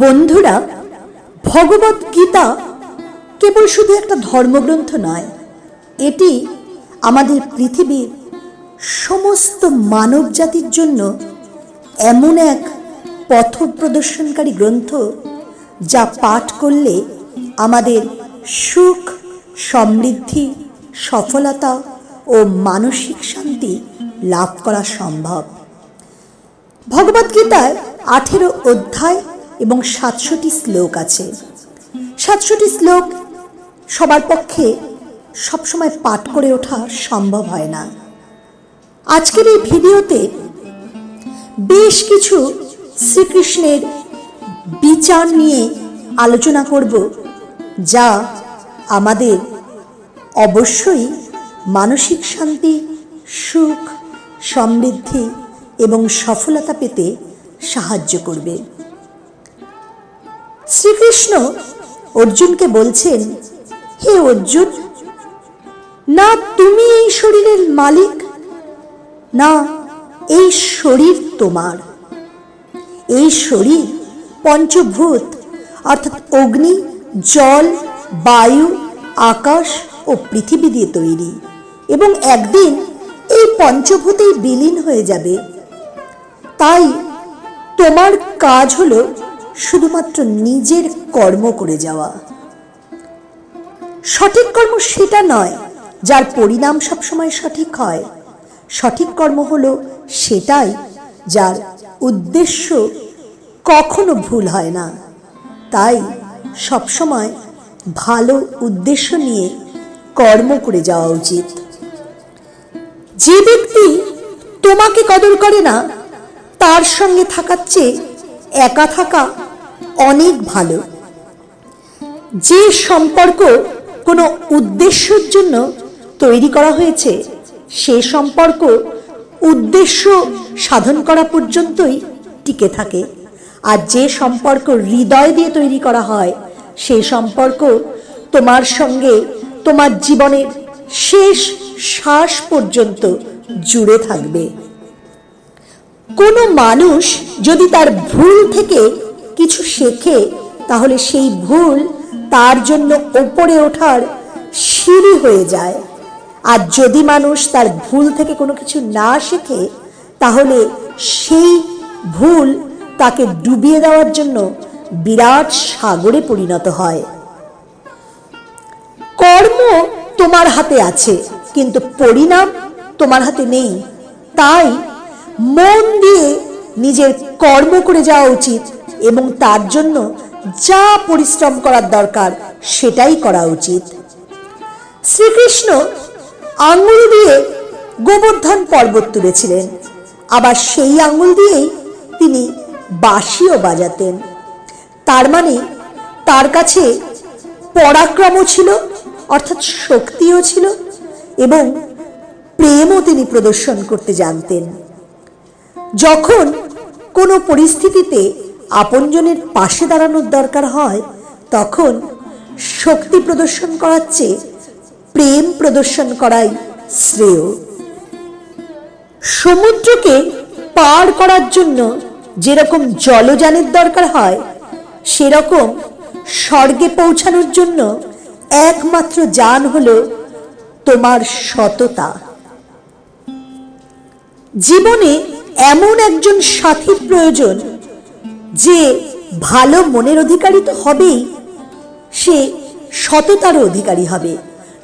বন্ধুরা, ভগবত গীতা কেবল শুধু একটা ধর্মগ্রন্থ নয়, এটি আমাদের পৃথিবীর সমস্ত মানব জাতির জন্য এমন এক পথ প্রদর্শনকারী গ্রন্থ যা পাঠ করলে আমাদের সুখ, সমৃদ্ধি, সফলতা ও মানসিক শান্তি লাভ করা সম্ভব। ভগবদ্গীতায় আঠেরো অধ্যায় এবং সাতশোটি শ্লোক আছে। সাতশোটি শ্লোক সবার পক্ষে সবসময় পাঠ করে ওঠা সম্ভব হয় না। আজকের এই ভিডিওতে বেশ কিছু শ্রীকৃষ্ণের বিচার নিয়ে আলোচনা করব, যা আমাদের অবশ্যই মানসিক শান্তি, সুখ, সমৃদ্ধি এবং সফলতা পেতে সাহায্য করবে। শ্রীকৃষ্ণ অর্জুনকে বলছেন, হে অর্জুন, না তুমি এই শরীরের মালিক, না এই শরীর তোমার। এই শরীর পঞ্চভূত, অর্থাৎ অগ্নি, জল, বায়ু, আকাশ ও পৃথিবী দিয়ে তৈরি। এবং একদিন এই পঞ্চভূতেই বিলীন হয়ে যাবে। তাই তোমার কাজ হলো শুধুমাত্র নিজের কর্ম করে যাওয়া। সঠিক কর্ম সেটা নয়, যার পরিণাম সবসময় সঠিক হয়। সঠিক কর্ম হলো সেটাই যার উদ্দেশ্য কখনো ভুল হয় না। তাই সবসময় ভালো উদ্দেশ্য নিয়ে কর্ম করে যাওয়া উচিত। যে ব্যক্তি তোমাকে কদর করে না, তার সঙ্গে থাকার চেয়ে একা থাকা অনেক ভালো। যে সম্পর্ক কোনো উদ্দেশ্যের জন্য তৈরি করা হয়েছে, সে সম্পর্ক উদ্দেশ্য সাধন করা পর্যন্তই টিকে থাকে। আর যে সম্পর্ক হৃদয় দিয়ে তৈরি করা হয় সেই সম্পর্ক তোমার সঙ্গে তোমার জীবনের শেষ শ্বাস পর্যন্ত জুড়ে থাকবে। কোনো মানুষ যদি তার ভুল থেকে কিছু শেখে, তাহলে সেই ভুল তার জন্য ওপরে ওঠার সিঁড়ি হয়ে যায়। আর যদি মানুষ তার ভুল থেকে কোনো কিছু না শেখে, তাহলে সেই ভুল তাকে ডুবিয়ে দেওয়ার জন্য বিরাট সাগরে পরিণত হয়। কর্ম তোমার হাতে আছে, কিন্তু পরিণাম তোমার হাতে নেই। তাই মন দিয়ে নিজের কর্ম করে যাওয়া উচিত। এবং তার জন্য যা পরিশ্রম করার দরকার সেটাই করা উচিত। শ্রীকৃষ্ণ আঙুল দিয়ে গোবর্ধন পর্বত তুলেছিলেন। আবার সেই আঙুল দিয়েই তিনি বাঁশিও বাজাতেন। তার মানে তার কাছে পরাক্রমও ছিল, অর্থাৎ শক্তিও ছিল এবং প্রেমও তিনি প্রদর্শন করতে জানতেন। যখন কোনো পরিস্থিতিতে আপনজনের পাশে দাঁড়ানোর দরকার হয়, তখন শক্তি প্রদর্শন করার চেয়ে প্রেম প্রদর্শন করাই শ্রেয়। সমুদ্রকে পার করার জন্য যেরকম জলযানের দরকার হয়, সেরকম স্বর্গে পৌঁছানোর জন্য একমাত্র যান হলো তোমার সততা। জীবনে এমন একজন সাথীর প্রয়োজন যে ভালো মনের অধিকারী তো হবেই, সে সততারও অধিকারী হবে।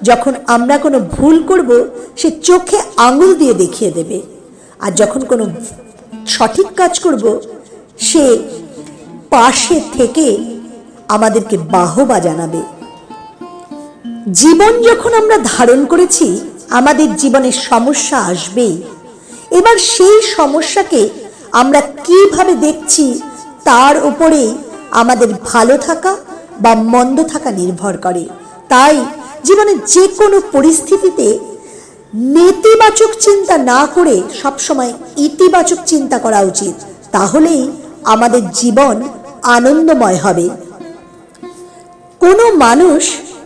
যখন আমরা কোনো ভুল করব, সে চোখে আঙুল দিয়ে দেখিয়ে দেবে। আর যখন কোনো সঠিক কাজ করব, সে পাশে থেকে আমাদেরকে বাহবা জানাবে। জীবন যখন আমরা ধারণ করেছি, আমাদের জীবনে সমস্যা আসবেই। এবার সেই সমস্যাকে আমরা কীভাবে দেখছি তার উপরেই আমাদের ভালো থাকা বা মন্দ থাকা নির্ভর করে। তাই জীবনে যে কোনো পরিস্থিতিতে নেতিবাচক চিন্তা না করে সবসময় ইতিবাচক চিন্তা করা উচিত। তাহলেই আমাদের জীবন আনন্দময় হবে। কোনো মানুষ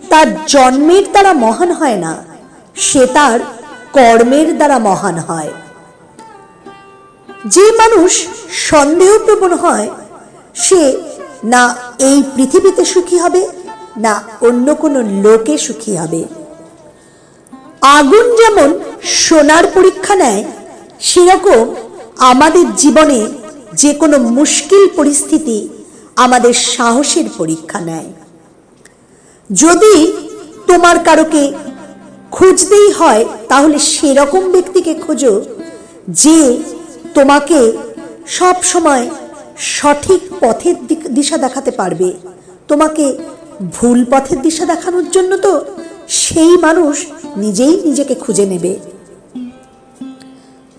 তার জন্মের দ্বারা মহান হয় না, সে তার কর্মের দ্বারা মহান হয়। যে মানুষ সন্দেহপ্রবণ হয় সে না এই পৃথিবীতে সুখী হবে, না অন্য কোনো লোকে সুখী হবে। আগুন যেমন সোনার পরীক্ষা নেয়, সেরকম আমাদের জীবনে যে কোনো মুশকিল পরিস্থিতি আমাদের সাহসের পরীক্ষা নেয়। যদি তোমার কারোকে খুঁজতেই হয়, তাহলে সেরকম ব্যক্তিকে খোঁজো, যে তোমাকে সব সময় সঠিক পথের দিশা দেখাতে পারবে। তোমাকে ভুল পথের দিশা দেখানোর জন্য তো সেই মানুষ নিজেই নিজেকে খুঁজে নেবে।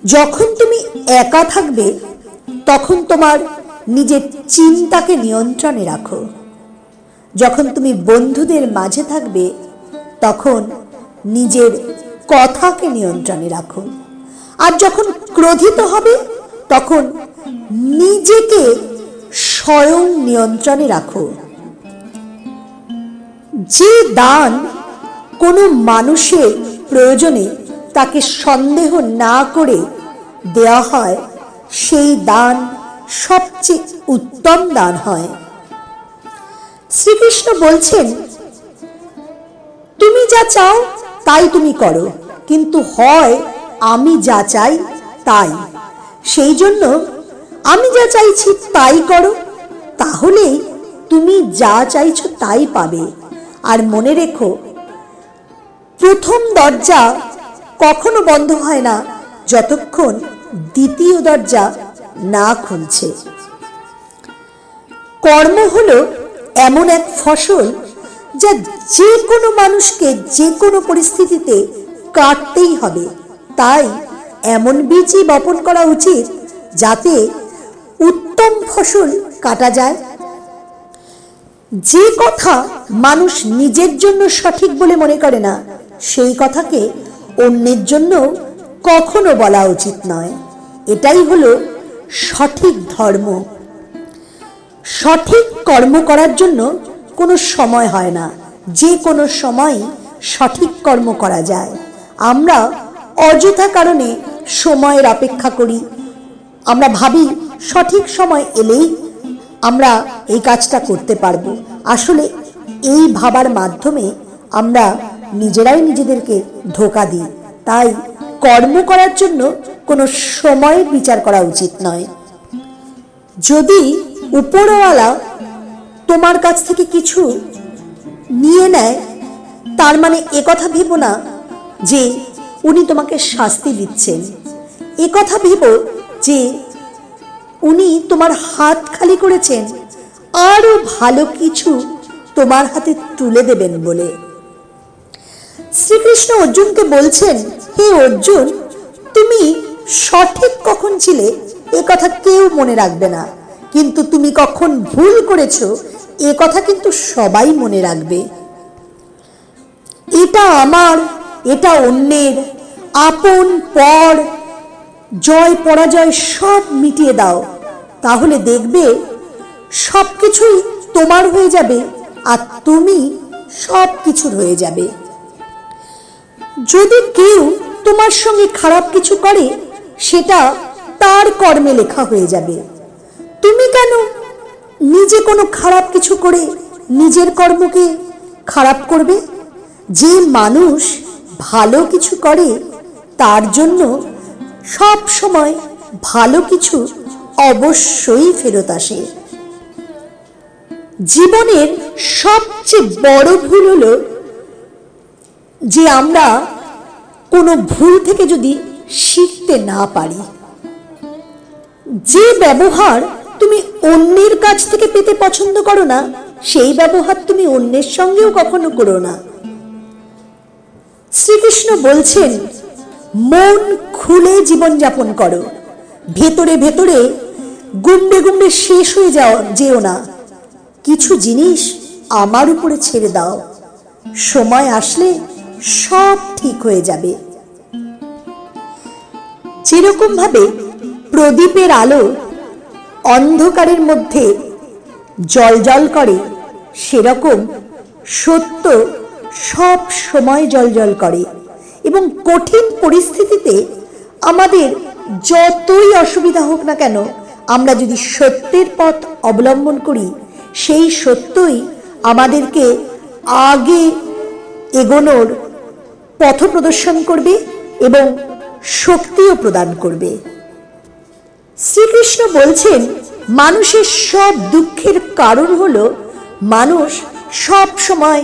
যখন তুমি একা থাকবে, তখন তোমার নিজের চিন্তাকে নিয়ন্ত্রণে রাখো। যখন তুমি বন্ধুদের মাঝে থাকবে, তখন নিজের কথাকে নিয়ন্ত্রণে রাখো। আর যখন ক্রোধিত হবে, তখন নিজেকে স্বয়ং নিয়ন্ত্রণে রাখো। যে দান কোনো মানুষের প্রয়োজনে তাকে সন্দেহ না করে দেওয়া হয়, সেই দান সবচেয়ে উত্তম দান হয়। শ্রীকৃষ্ণ বলছেন, তুমি যা চাও তাই তুমি করো, কিন্তু হয় আমি যা চাই তাই। সেই জন্য আমি যা চাইছি তাই করো। তাহলেই তুমি যা চাইছো তাই পাবে। আর মনে রেখো, প্রথম দরজা কখনো বন্ধ হয় না, যতক্ষণ দ্বিতীয় দরজা না খুলছে। কর্ম হলো এমন এক ফসল যা যে কোনো মানুষকে যে কোনো পরিস্থিতিতে কাটতেই হবে। তাই এমন বীজই বপন করা উচিত যাতে উত্তম ফসল কাটা যায়। যে কথা মানুষ নিজের জন্য সঠিক বলে মনে করে না, সেই কথাকে অন্যের জন্য কখনো বলা উচিত নয়। এটাই হলো সঠিক ধর্ম। সঠিক কর্ম করার জন্য কোনো সময় হয় না। যে কোনো সময় সঠিক কর্ম করা যায়। আমরা অযথা কারণে সময়ের অপেক্ষা করি। আমরা ভাবি সঠিক সময় এলেই আমরা এই কাজটা করতে পারব। আসলে এই ভাবার মাধ্যমে আমরা নিজেরাই নিজেদেরকে ধোকা দিই। তাই কর্ম করার জন্য কোনো সময়ের বিচার করা উচিত নয়। যদি উপরওয়ালা তোমার কাছ থেকে কিছু নিয়ে নেয়, তার মানে একথা ভেবো না যে উনি তোমাকে শাস্তি দিচ্ছেন। একথা ভেবো যে উনি তোমার হাত খালি করেছেন, আরও ভালো কিছু তোমার হাতে তুলে দেবেন বলে। শ্রীকৃষ্ণ অর্জুনকে বলছেন, হে অর্জুন, তুমি সঠিক কখন ছিলে এ কথা কেউ মনে রাখবে না। কিন্তু তুমি কখন ভুল করেছ এ কথা কিন্তু সবাই মনে রাখবে। এটা আমার, এটা অন্যের, আপন পর জয় পরাজয় সব মিটিয়ে দাও। তাহলে দেখবে সব কিছুই তোমার হয়ে যাবে আর তুমি সব কিছুর হয়ে যাবে। যদি কেউ তোমার সঙ্গে খারাপ কিছু করে, সেটা তার কর্মে লেখা হয়ে যাবে। তুমি কেন নিজে কোনো খারাপ কিছু করে নিজের কর্মকে খারাপ করবে? যে মানুষ ভালো কিছু করে, তার জন্য সব সময় ভালো কিছু অবশ্যই ফেরত আসে। জীবনের সবচেয়ে বড় ভুল হলো যে আমরা কোনো ভুল থেকে যদি শিখতে না পারি। যে ব্যবহার তুমি অন্যের কাছ থেকে পেতে পছন্দ করো না, সেই ব্যবহার তুমি অন্যের সঙ্গেও কখনো করো না। শ্রীকৃষ্ণ বলছেন মন খুলে জীবনযাপন করো। ভেতরে ভেতরে গুমড়ে গুমড়ে শেষ হয়ে যাও, যেও না। কিছু জিনিস আমার উপরে ছেড়ে দাও। সময় আসলে সব ঠিক হয়ে যাবে। যেরকম ভাবে প্রদীপের আলো অন্ধকারের মধ্যে জল জল করে, সেরকম সত্য সব সময় জল জল করে। এবং কঠিন পরিস্থিতিতে আমাদের যতই অসুবিধা হোক না কেন, আমরা যদি সত্যের পথ অবলম্বন করি, সেই সত্যই আমাদেরকে আগে এগোনোর পথ প্রদর্শন করবে এবং শক্তিও প্রদান করবে। শ্রীকৃষ্ণ বলছেন, মানুষের সব দুঃখের কারণ হল মানুষ সব সময়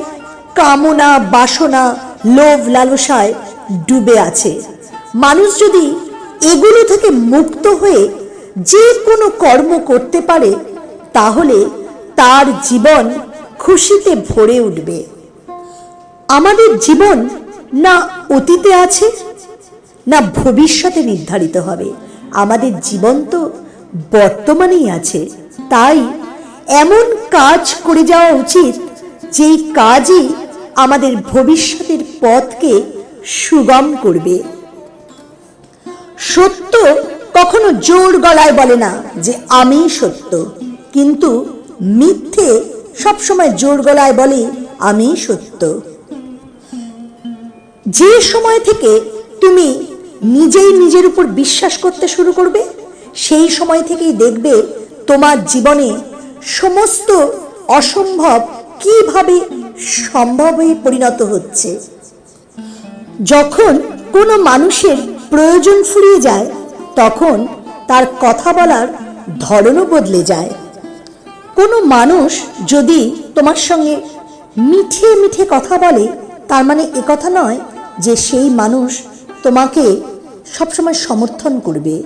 কামনা, বাসনা লোভ লালসায় ডুবে আছে। মানুষ যদি এগুলো থেকে মুক্ত হয়ে যে কোনো কর্ম করতে পারে, তাহলে তার জীবন খুশিতে ভরে উঠবে। আমাদের জীবন না অতীতে আছে, না ভবিষ্যতে নির্ধারিত হবে। আমাদের জীবন তো বর্তমানেই আছে। তাই এমন কাজ করে যাওয়া উচিত, যেই কাজই আমাদের ভবিষ্যতের পথকে সুগম করবে। সত্য কখনো জোর গলায় বলে না যে আমি সত্য। কিন্তু মিথ্যে সবসময় জোর গলায় বলে, আমি সত্য। যে সময় থেকে তুমি নিজেই নিজের উপর বিশ্বাস করতে শুরু করবে, সেই সময় থেকেই দেখবে তোমার জীবনে সমস্ত অসম্ভব কীভাবে সম্ভবে পরিণত হচ্ছে। যখন কোনো মানুষের প্রয়োজন ফুরিয়ে যায়, তখন তার কথা বলার ধরনও বদলে যায়। কোনো মানুষ যদি তোমার সঙ্গে মিঠে মিঠে কথা বলে, তার মানে কথা নয় যে সেই মানুষ তোমাকে সবসময় সমর্থন করবে।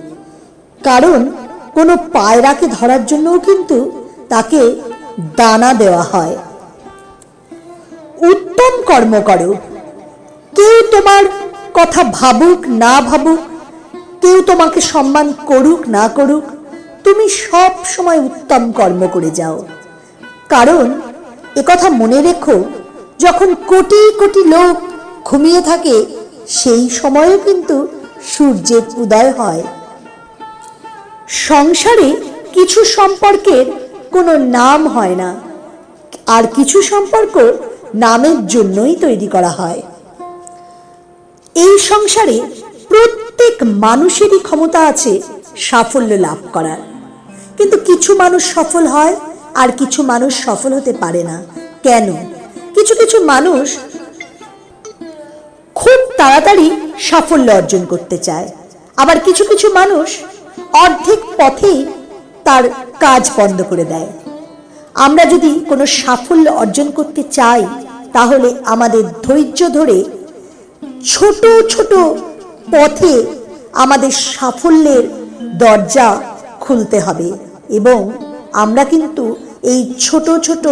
কারণ কোনো পায়রাকে ধরার জন্যও কিন্তু তাকে দানা দেওয়া হয়। উত্তম কর্ম করো। কেউ তোমার কথা ভাবুক, না ভাবুক, কেউ তোমাকে সম্মান করুক, না করুক, তুমি সব সময় উত্তম কর্ম করে যাও। কারণ একথা মনে রেখো, যখন কোটি কোটি লোক ঘুমিয়ে থাকে, সেই সময়ও কিন্তু সূর্যের উদয় হয়। সংসারে কিছু সম্পর্কের কোনো নাম হয় না, আর কিছু সম্পর্ক নামের জন্যই তৈরি করা হয়। এই সংসারে প্রত্যেক মানুষেরই ক্ষমতা আছে সাফল্য লাভ করার। কিন্তু কিছু মানুষ সফল হয় আর কিছু মানুষ সফল হতে পারে না। কেন? কিছু কিছু মানুষ খুব তাড়াতাড়ি সাফল্য অর্জন করতে চায়। আবার কিছু কিছু মানুষ অর্ধেক পথেই তার কাজ বন্ধ করে দেয়। আমরা যদি কোনো সাফল্য অর্জন করতে চাই, তাহলে আমাদের ধৈর্য ধরে ছোট ছোট পথে আমাদের সাফল্যের দরজা খুলতে হবে এবং আমরা কিন্তু এই ছোট ছোট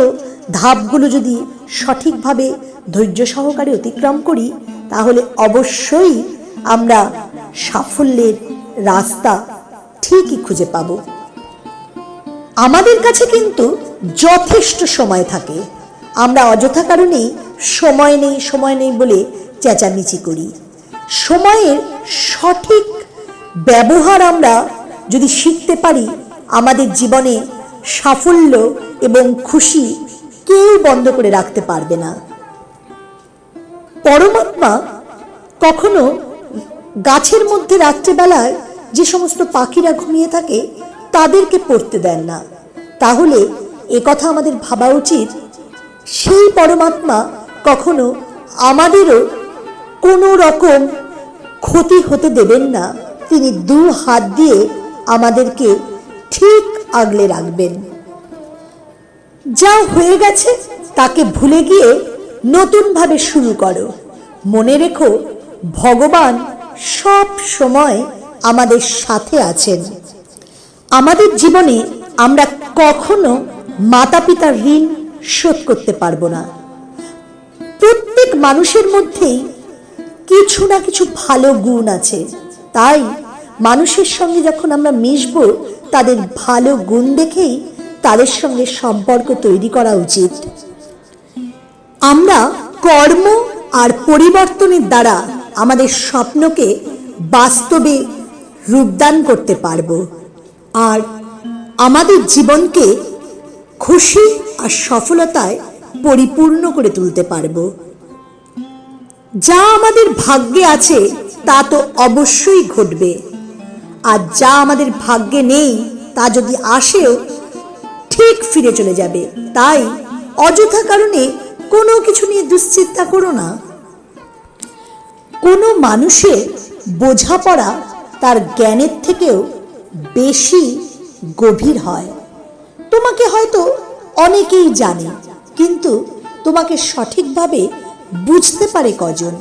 ধাপগুলো যদি সঠিকভাবে ধৈর্য সহকারে অতিক্রম করি, তাহলে অবশ্যই আমরা সাফল্যের রাস্তা ঠিকই খুঁজে পাব। আমাদের কাছে কিন্তু যথেষ্ট সময় থাকে। আমরা অযথা কারণেই সময় নেই সময় নেই বলে চেঁচামেচি করি। সময়ের সঠিক ব্যবহার আমরা যদি শিখতে পারি, আমাদের জীবনে সাফল্য এবং খুশি কেউ বন্ধ করে রাখতে পারবে না। পরমাত্মা কখনো গাছের মধ্যে রাত্রেবেলায় যে সমস্ত পাখিরা ঘুমিয়ে থাকে, তাদেরকে পড়তে দেন না। তাহলে এ কথা আমাদের ভাবা উচিত, সেই পরমাত্মা কখনো আমাদেরও কোনো রকম ক্ষতি হতে দেবেন না। তিনি দু হাত দিয়ে আমাদেরকে ঠিক আগলে রাখবেন। যা হয়ে গেছে তাকে ভুলে গিয়ে নতুনভাবে শুরু করো। মনে রেখো, ভগবান সব সময় আমাদের সাথে আছেন। আমাদের জীবনে আমরা কখনো মাতা পিতার ঋণ শোধ করতে পারব না। প্রত্যেক মানুষের মধ্যেই কিছু না কিছু ভালো গুণ আছে। তাই মানুষের সঙ্গে যখন আমরা মিশব, তাদের ভালো গুণ দেখেই তাদের সঙ্গে সম্পর্ক তৈরি করা উচিত। আমরা কর্ম আর পরিবর্তনের দ্বারা আমাদের স্বপ্নকে বাস্তবে রূপদান করতে পারব। আর আমাদের জীবনকে খুশি আর সফলতায় পরিপূর্ণ করে তুলতে পারব। যা আমাদের ভাগ্যে আছে, তা তো অবশ্যই ঘটবে। আর যা আমাদের ভাগ্যে নেই, তা যদি আসেও, ঠিক ফিরে চলে যাবে। তাই অযথা কারণে কোনো কিছু নিয়ে দুশ্চিন্তা করো না। কোনো মানুষের বোঝাপড়া তার জ্ঞানের থেকেও বেশি গভীর হয়। তোমাকে হয়তো অনেকেই জানে, কিন্তু তোমাকে সঠিকভাবে বুঝতে পারে কজন।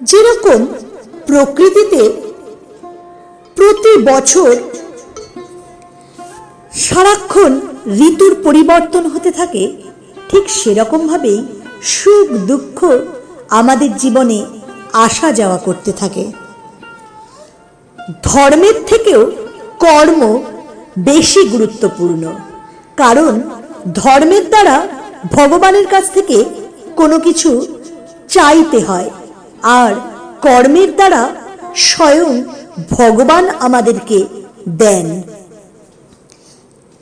যেরকম প্রকৃতিতে প্রতি বছর সারাক্ষণ ঋতুর পরিবর্তন হতে থাকে, ঠিক সেরকমভাবেই সুখ, দুঃখ আমাদের জীবনে আসা যাওয়া করতে থাকে। ধর্মের থেকেও কর্ম বেশি গুরুত্বপূর্ণ, কারণ ধর্মের দ্বারা ভগবানের কাছ থেকে কোনো কিছু চাইতে হয়, আর কর্মের দ্বারা স্বয়ং ভগবান আমাদেরকে দেন।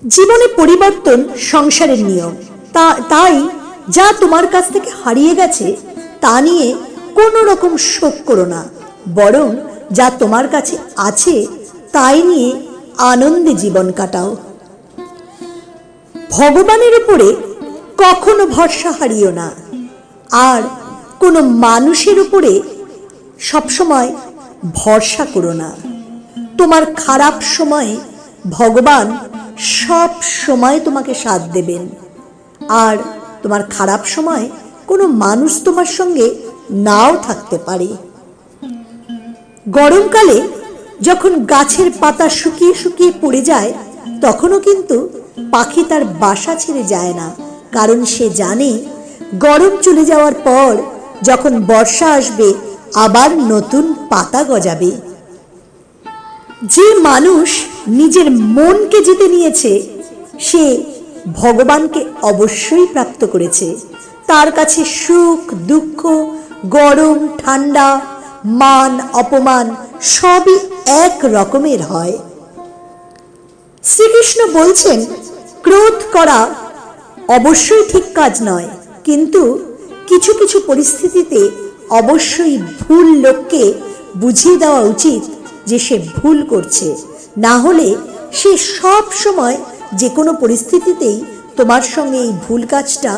জীবনে পরিবর্তন সংসারের নিয়ম। তা, তাই যা তোমার কাছ থেকে হারিয়ে গেছে, তা নিয়ে কোনো রকম শোক করো না, বরং যা তোমার কাছে আছে, তাই নিয়ে আনন্দে জীবন কাটাও। ভগবানের উপরে কখনো ভরসা হারিও না। আর কোনো মানুষের উপরে সবসময় ভরসা করো না। তোমার খারাপ সময়ে ভগবান সব সময় তোমাকে সাথ দেবেন। আর তোমার খারাপ সময় কোনো মানুষ তোমার সঙ্গে নাও থাকতে পারে। গরমকালে যখন গাছের পাতা শুকিয়ে শুকিয়ে পড়ে যায়, তখনও কিন্তু পাখি তার বাসা ছেড়ে যায় না, কারণ সে জানে গরম চলে যাওয়ার পর যখন বর্ষা আসবে, আবার নতুন পাতা গজাবে। যে মানুষ নিজের মনকে জিতে নিয়েছে, সে ভগবানকে অবশ্যই প্রাপ্ত করেছে। তার কাছে সুখ, দুঃখ, গরম, ঠান্ডা, মান, অপমান সবই এক রকমের হয়। শ্রীকৃষ্ণ বলছেন, ক্রোধ করা অবশ্যই ঠিক কাজ নয়। কিন্তু কিছু কিছু পরিস্থিতিতে অবশ্যই ভুল লোককে বুঝিয়ে দেওয়া উচিত যে সে ভুল করছে। না হলে সে সব সময় যে কোনো পরিস্থিতিতেই তোমার সঙ্গে এই ভুল কাজটা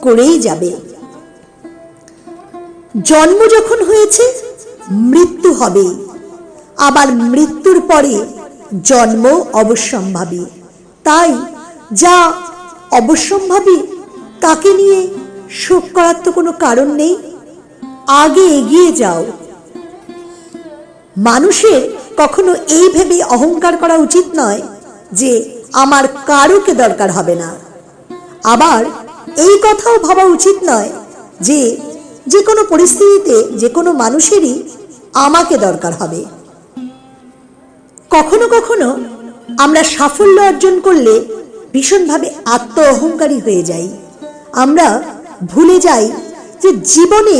করেই যাবে। জন্ম যখন হয়েছে, মৃত্যু হবে। আবার মৃত্যুর পরে জন্ম অবশ্যম্ভাবী। তাই যা অবশ্যম্ভাবী, তাকে নিয়ে শোক করার তো কোনো কারণ নেই। আগে এগিয়ে যাও। মানুষের কখনো এই ভেবে অহংকার করা উচিত নয় যে আমার কারোকে দরকার হবে না। আবার এই কথাও ভাবা উচিত নয় যে যে কোনো পরিস্থিতিতে যে কোনো মানুষেরই আমাকে দরকার হবে। কখনো কখনো আমরা সাফল্য অর্জন করলে ভীষণভাবে আত্ম অহংকারী হয়ে যাই। আমরা ভুলে যাই যে জীবনে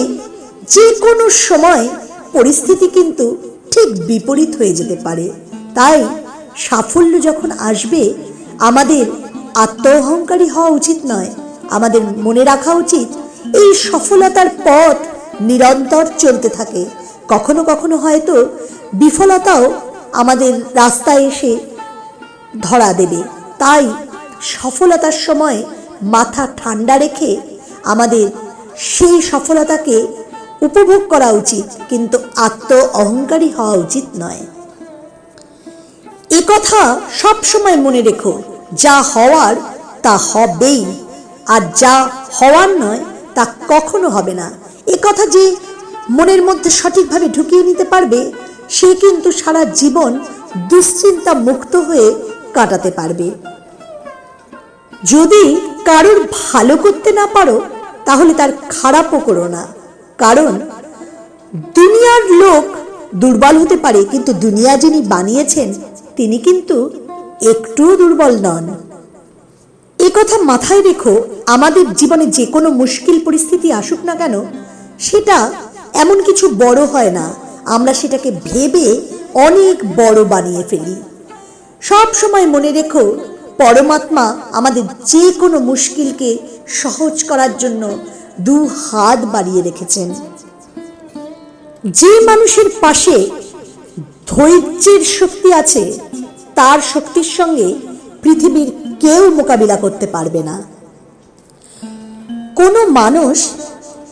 যে কোনো সময় পরিস্থিতি কিন্তু ঠিক বিপরীত হয়ে যেতে পারে। তাই সাফল্য যখন আসবে, আমাদের আত্ম অহংকারী হওয়া উচিত নয়। আমাদের মনে রাখা উচিত, এই সফলতার পথ নিরন্তর চলতে থাকে। কখনো কখনো হয়তো বিফলতাও আমাদের রাস্তায় এসে ধরা দেবে। তাই সফলতার সময় মাথা ঠান্ডা রেখে আমাদের সেই সফলতাকে উপভোগ করা উচিত, কিন্তু আত্ম অহংকারী হওয়া উচিত নয়। এ কথা সব সময় মনে রেখো, যা হওয়ার তা হবেই, আর যা হওয়ার নয়, তা কখনো হবে না। এ কথা যে মনের মধ্যে সঠিকভাবে ঢুকিয়ে নিতে পারবে, সে কিন্তু সারা জীবন দুশ্চিন্তা মুক্ত হয়ে কাটাতে পারবে। যদি কারোর ভালো করতে না পারো, তাহলে তার খারাপও করো না। কারণ দুনিয়ার লোক দুর্বল হতে পারে, কিন্তু দুনিয়া যিনি বানিয়েছেন, তিনি কিন্তু একটুও দুর্বল নন। এ কথা মাথায় রেখো, আমাদের জীবনে যে কোনো মুশকিল পরিস্থিতি আসুক না কেন, সেটা এমন কিছু বড় হয় না। আমরা সেটাকে ভেবে অনেক বড় বানিয়ে ফেলি। সব সময় মনে রেখো পরমাত্মা আমাদের যে কোনো মুশকিলকে সহজ করার জন্য দু হাত বাড়িয়ে রেখেছেন। যে মানুষের পাশে ধৈর্যের শক্তি আছে, তার শক্তির সঙ্গে পৃথিবীর কেউ মোকাবিলা করতে পারবে না। কোনো মানুষ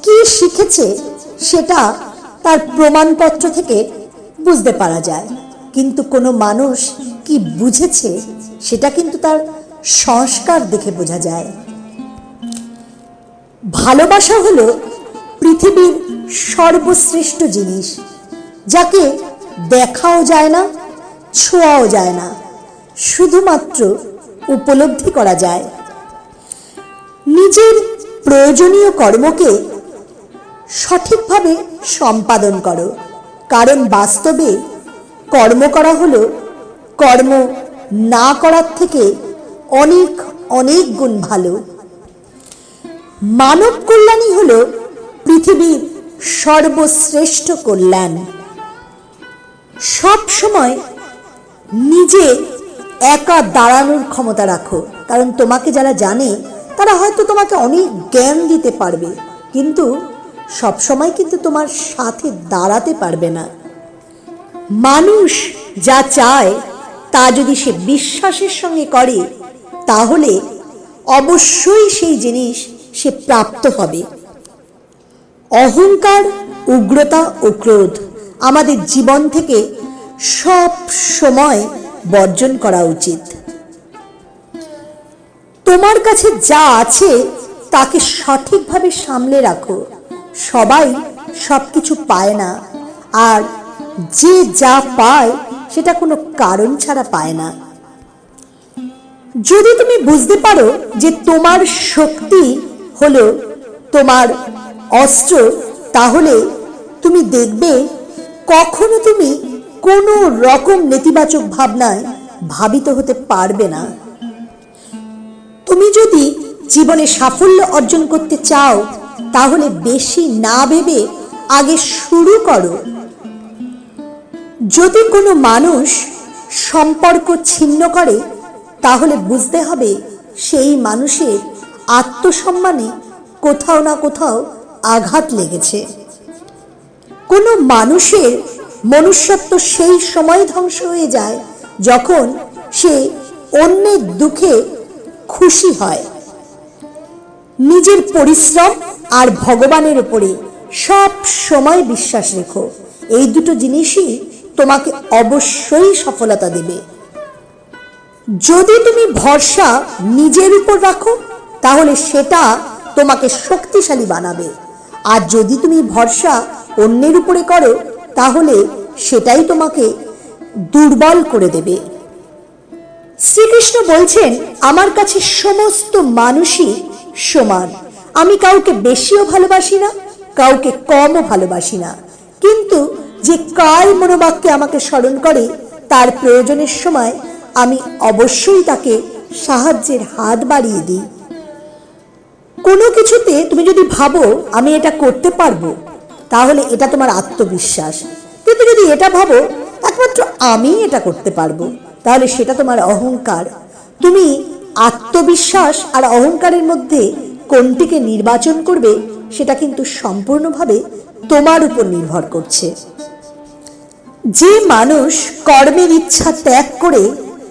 কি শিখেছে সেটা তার প্রমাণপত্র থেকে বুঝতে পারা যায়। কিন্তু কোনো মানুষ কি বুঝেছে সেটা কিন্তু তার সংস্কার দেখে বোঝা যায়। ভালোবাসা হলো পৃথিবীর সর্বশ্রেষ্ঠ জিনিস, যাকে দেখাও যায় না, ছোঁয়াও যায় না, শুধুমাত্র উপলব্ধি করা যায়। নিজের প্রয়োজনীয় কর্মকে সঠিকভাবে সম্পাদন করো, কারণ বাস্তবে কর্ম করা হলো কর্ম না করার থেকে অনেক অনেক গুণ ভালো। মানব কল্যাণই হলো পৃথিবীর সর্বশ্রেষ্ঠ কল্যাণ। সব সময় নিজে একা দাঁড়ানোর ক্ষমতা রাখো। কারণ তোমাকে যারা জানে, তারা হয়তো তোমাকে অনেক জ্ঞান দিতে পারবে, কিন্তু সব সময় কিন্তু তোমার সাথে দাঁড়াতে পারবে না। মানুষ যা চায় তা যদি সে বিশ্বাসের সঙ্গে করে, তাহলে অবশ্যই সেই জিনিস সে প্রাপ্ত হবে। অহংকার, উগ্রতা ও ক্রোধ আমাদের জীবন থেকে সব সময় বর্জন করা উচিত। তোমার কাছে যা আছে, তাকে সঠিকভাবে সামলে রাখো। সবাই সব কিছু পায় না। আর যে যা পায় সেটা কোনো কারণ ছাড়া পায় না। যদি তুমি বুঝতে পারো যে তোমার শক্তি হলো তোমার অস্ত্র, তাহলে তুমি দেখবে কখনো তুমি কোনো রকম নেতিবাচক ভাবনায় ভাবিত হতে পারবে না। তুমি যদি জীবনে সাফল্য অর্জন করতে চাও, তাহলে বেশি না ভেবে আগে শুরু করো। যদি কোনো মানুষ সম্পর্ক ছিন্ন করে, তাহলে বুঝতে হবে সেই মানুষের আত্মসম্মানে কোথাও না কোথাও আঘাত লেগেছে। কোনো মানুষের মনুষ্যত্ব সেই সময় ধ্বংস হয়ে যায় যখন সে অন্যের দুঃখে খুশি হয়। নিজের পরিশ্রম আর ভগবানের উপরে সব সময় বিশ্বাস রেখো। এই দুটো জিনিসই তোমাকে অবশ্যই সফলতা দেবে। যদি তুমি ভরসা নিজের উপর রাখো, তাহলে সেটা তোমাকে শক্তিশালী বানাবে। আর যদি তুমি ভরসা অন্যের উপরে করো, তাহলে সেটাই তোমাকে দুর্বল করে দেবে। শ্রীকৃষ্ণ বলছেন, আমার কাছে সমস্ত মানুষই সমান। আমি কাউকে বেশিও ভালোবাসি না, কাউকে কমও ভালোবাসি না। কিন্তু যে কাল মনোবাক্যে আমাকে স্মরণ করে, তার প্রয়োজনের সময় আমি অবশ্যই তাকে সাহায্যের হাত বাড়িয়ে দিই। কোনো কিছুতে তুমি যদি ভাবো আমি এটা করতে পারব, তাহলে এটা তোমার আত্মবিশ্বাস। কিন্তু যদি এটা ভাবো, একমাত্র আমি এটা করতে পারব, তাহলে সেটা তোমার অহংকার। তুমি আত্মবিশ্বাস আর অহংকারের মধ্যে কোনটিকে নির্বাচন করবে, সেটা কিন্তু সম্পূর্ণভাবে তোমার উপর নির্ভর করছে। যে মানুষ কর্মের ইচ্ছা ত্যাগ করে,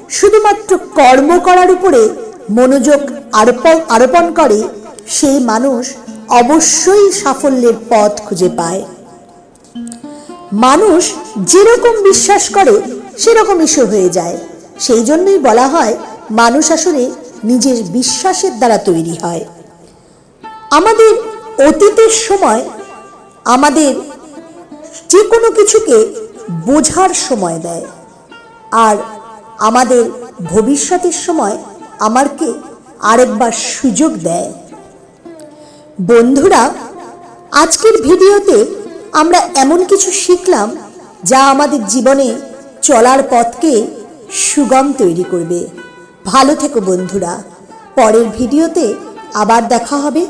শুধুমাত্র কর্ম করার উপরে মনোযোগ আরোপণ আরোপণ করে, সেই মানুষ অবশ্যই সাফল্যের পথ খুঁজে পায়। মানুষ যেরকম বিশ্বাস করে সেরকম ঈশ্বর হয়ে যায়। সেই জন্যই বলা হয়, মানুষ আসলে নিজের বিশ্বাসের দ্বারা তৈরি হয়। আমাদের অতীতের সময় আমাদের যে কোনো কিছুকে বোঝার সময় দেয়। আর আমাদের ভবিষ্যতের সময় আমারকে আরেকবার সুযোগ দেয়। বন্ধুরা, আজকের ভিডিওতে আমরা এমন কিছু শিখলাম যা আমাদের জীবনে চলার পথকে সুগম তৈরি করবে। ভালো থেকো বন্ধুরা, পরের ভিডিওতে আবার দেখা হবে।